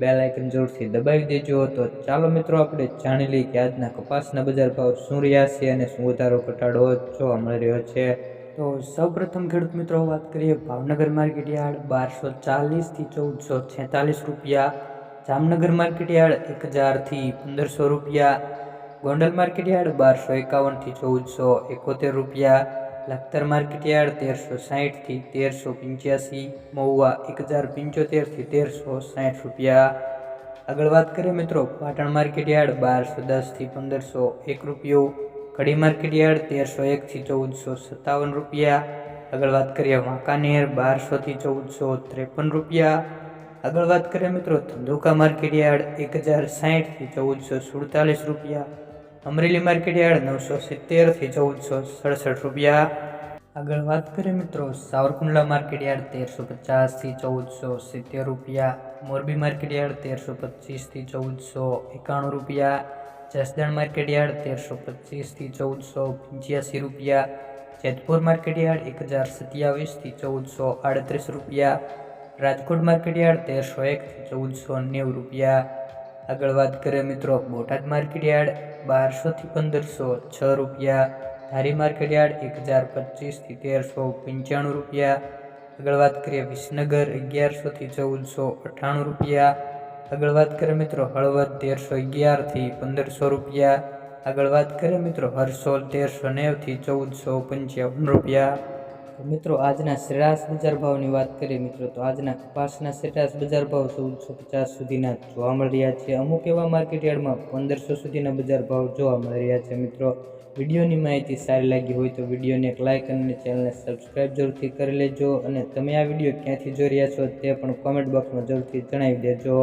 Bell icon જરૂરથી દબાવી દેજો. તો ચાલો મિત્રો, આપણે જાણી લઈએ કે આજના કપાસના બજાર ભાવ શું રહ્યા છે અને શું વધારો ઘટાડો જોવા મળી રહ્યો છે. તો સૌપ્રથમ ખેડૂત મિત્રો, વાત કરીએ ભાવનગર માર્કેટ યાર્ડ બારસો ચાલીસથી ચૌદસો છેતાલીસ રૂપિયા, જામનગર માર્કેટ યાર્ડ એક હજારથી પંદરસો રૂપિયા, ગોંડલ માર્કેટ યાર્ડ બારસો એકાવનથી ચૌદસો એકોતેર રૂપિયા લખતર માર્કેટ યાર્ડ તેરસો સાહીઠથી તેરસો પંચ્યાસી, મહુવા એક હજાર પંચોતેરથી તેરસો સાઠ રૂપિયા. આગળ વાત કરીએ મિત્રો, પાટણ માર્કેટ યાર્ડ બારસો દસથી પંદરસો એક રૂપિયો. કડી માર્કેટ યાર્ડ તેરસો એકથી ચૌદસો સત્તાવન રૂપિયા. આગળ વાત કરીએ વાંકાનેર બારસોથી ચૌદસો ત્રેપન રૂપિયા. આગળ વાત કરીએ મિત્રો, ધંધુકા માર્કેટ યાર્ડ એક હજાર સાહીઠથી ચૌદસો સુડતાલીસ રૂપિયા. અમરેલી માર્કેટ યાર્ડ નવસો સિત્તેરથી ચૌદસો સડસઠ રૂપિયા. આગળ વાત કરીએ મિત્રો, સાવરકુંડલા માર્કેટ યાર્ડ તેરસો પચાસથી ચૌદસો સિત્તેર રૂપિયા. મોરબી માર્કેટ યાર્ડ તેરસો પચીસથી ચૌદસો એકાણું રૂપિયા. જસદણ માર્કેટ યાર્ડ તેરસો પચીસથી ચૌદસો પંચ્યાસી રૂપિયા. જેતપુર માર્કેટ યાર્ડ એક હજાર સત્યાવીસથી ચૌદસો આડત્રીસ રૂપિયા. રાજકોટ માર્કેટ યાર્ડ તેરસો એકથી ચૌદસો નેવું રૂપિયા. આગળ વાત કરીએ મિત્રો, બોટાદ માર્કેટ યાર્ડ બારસોથી પંદરસો છ રૂપિયા, ધારી માર્કેટ યાર્ડ એક હજાર પચીસથી તેરસો પંચાણું રૂપિયા, આગળ વાત કરીએ વિસનગર અગિયારસોથી ચૌદસો અઠ્ઠાણું રૂપિયા, આગળ વાત કરીએ મિત્રો હળવદ તેરસો અગિયારથી પંદરસો રૂપિયા, આગળ વાત કરીએ મિત્રો હરસોલ તેરસો નેવથી ચૌદસો પંચાવન રૂપિયા. મિત્રો, આજના સરેરાશ બજાર ભાવની વાત કરીએ મિત્રો, તો આજના કપાસના સરેરાશ બજાર ભાવ ચૌદસો પચાસ સુધીના જોવા મળી રહ્યા છે. અમુક એવા માર્કેટ યાર્ડમાં પંદરસો સુધીના બજાર ભાવ જોવા મળી રહ્યા છે. મિત્રો, વિડીયોની માહિતી સારી લાગી હોય તો વિડીયોને એક લાઇક અને ચેનલને સબસ્ક્રાઈબ જરૂરથી કરી લેજો અને તમે આ વીડિયો ક્યાંથી જોઈ રહ્યા છો તે પણ કોમેન્ટ બોક્સમાં જરૂરથી જણાવી દેજો.